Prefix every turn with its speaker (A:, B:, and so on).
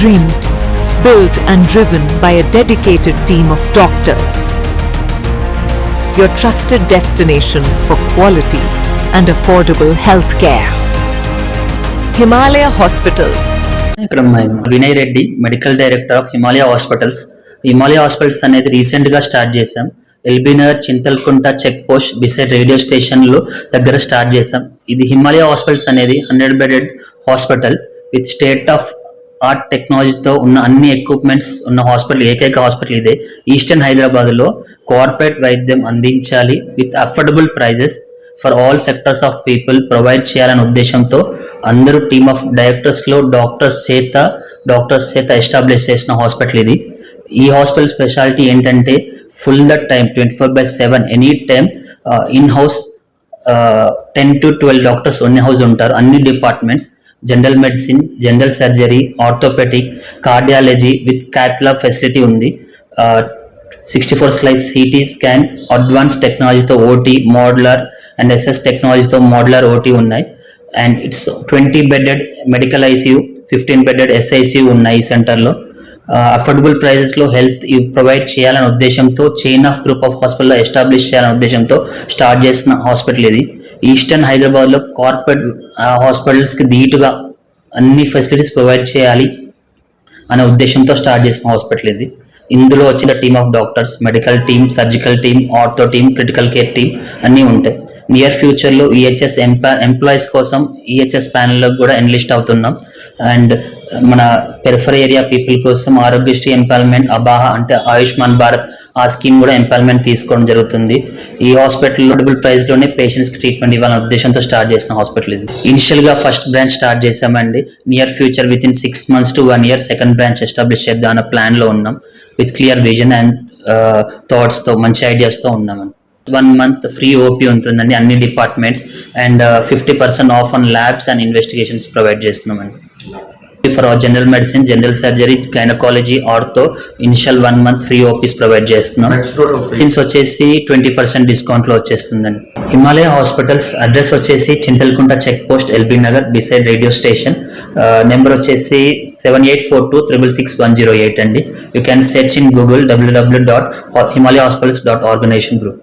A: dreamed, built and driven by a dedicated team of doctors. Your trusted destination for quality and affordable healthcare. Himalaya Hospitals.
B: ఇక్కడ Vinay Reddy medical director of Himalaya hospitals Himalaya hospitals అనేది రీసెంట్గా start చేశాం LB Nagar Chintalkunta check post beside radio స్టేషన్లు దగ్గర start చేశాం ఇది Himalaya hospitals అనేది hundred bedded hospital with state of art టెక్నాలజీతో ఉన్న అన్ని ఎక్విప్మెంట్స్ ఉన్న హాస్పిటల్ ఏకైక హాస్పిటల్ ఇదే. ఈస్టర్న్ హైదరాబాద్లో కార్పొరేట్ వైద్యం అందించాలి with affordable prices for all sectors of people provide చేయాలనే ఉద్దేశంతో అందరూ టీమ్ ఆఫ్ డైరెక్టర్స్లో డాక్టర్స్ చేత డాక్టర్స్ చేత ఎస్టాబ్లిష్ చేసిన హాస్పిటల్ ఇది. ఈ హాస్పిటల్ స్పెషాలిటీ ఏంటంటే full the time twenty four by seven any time in house ten to twelve doctors ఉన్న హౌస్ ఉంటారు. అన్ని departments general medicine general surgery orthopedic cardiology with cath lab facility ఉంది. Sixty four slice CT scan advance టెక్నాలజీతో OT modular and SS టెక్నాలజీతో modular OT ఉన్నాయి. And it's twenty bedded medical ICU fifteen bedded SICU ఉన్నాయి ఈ సెంటర్లో. Affordable ప్రైజెస్లో health ఇవి provide చేయాలనే ఉద్దేశంతో చైన్ ఆఫ్ గ్రూప్ ఆఫ్ హాస్పిటల్లో ఎస్టాబ్లిష్ చేయాలనే ఉద్దేశంతో స్టార్ట్ చేసిన హాస్పిటల్ ఇది. ఈస్టర్న్ హైదరాబాద్లో కార్పొరేట్ హాస్పిటల్స్కి ధీటుగా అన్ని ఫెసిలిటీస్ ప్రొవైడ్ చేయాలి అనే ఉద్దేశంతో స్టార్ట్ చేసిన హాస్పిటల్ ఇది. ఇందులో వచ్చిన team of doctors medical team surgical team ortho team critical care team అన్నీ ఉంటాయి. నియర్ ఫ్యూచర్లో ఈహెచ్ఎస్ ఎంపా ఎంప్లాయీస్ కోసం ఈహెచ్ఎస్ ప్యానెల్లో కూడా ఎన్లిస్ట్ అవుతున్నాం. అండ్ మన పెరిఫర్ ఏరియా పీపుల్ కోసం ఆరోగ్యశ్రీ ఎంపాల్మెంట్ అబాహా అంటే ఆయుష్మాన్ భారత్ ఆ స్కీమ్ కూడా ఎంపాల్మెంట్ తీసుకోవడం జరుగుతుంది. ఈ హాస్పిటల్లో డబుల్ ప్రైస్లోనే పేషెంట్స్కి ట్రీట్మెంట్ ఇవ్వాలనే ఉద్దేశంతో స్టార్ట్ చేసిన హాస్పిటల్ ఇది. ఇనిషియల్గా ఫస్ట్ బ్రాంచ్ స్టార్ట్ చేసామండి near future within six months to one year second branch establish చేద్దాం అన్న ప్లాన్లో ఉన్నాం. విత్ క్లియర్ విజన్ అండ్ థాట్స్తో మంచి ఐడియాస్తో ఉన్నామండి. వన్ మంత్ ఫ్రీ ఓపీ ఉంటుందండి అన్ని departments and fifty percent of on labs and. Investigations provide చేస్తున్నామండి for general medicine general surgery gynaecology ortho initial one month free OPs provide చేస్తున్నాం. Medicines వచ్చేసి twenty percent డిస్కౌంట్లో వచ్చేస్తుందండి. హిమాలయ హాస్పిటల్స్ అడ్రస్ వచ్చేసి Chintalkunta check post LB Nagar beside radio station number వచ్చేసి seven eight four two triple six one zero eight అండి. You can search in Google WW dot Himalaya hospitals dot organisation group